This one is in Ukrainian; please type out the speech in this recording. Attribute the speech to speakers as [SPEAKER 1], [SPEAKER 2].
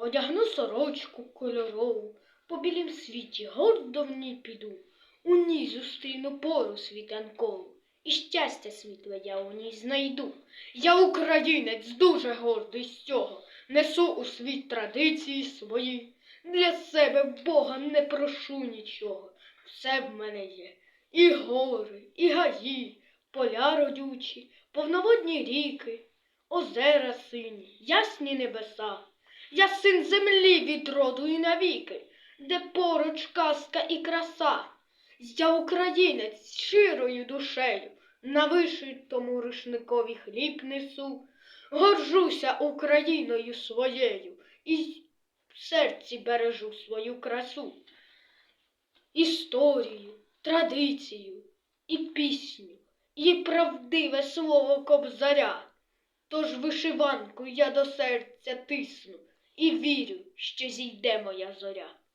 [SPEAKER 1] Одягну сорочку кольорову, по білім світі гордо в ній піду, у ній зустріну пору світанкову, і щастя світле я у ній знайду. Я українець дуже гордий з цього, несу у світ традиції свої. Для себе Бога не прошу нічого, все в мене є. І гори, і гаї, поля родючі, повноводні ріки, озера сині, ясні небеса. Я син землі від роду і навіки, де поруч казка і краса. Я українець щирою душею, на вишитому рушникові хліб несу, горжуся Україною своєю і в серці бережу свою красу, історію, традицію і пісню, і правдиве слово кобзаря. Тож вишиванку я до серця тисну E wirus, czy z demon ja.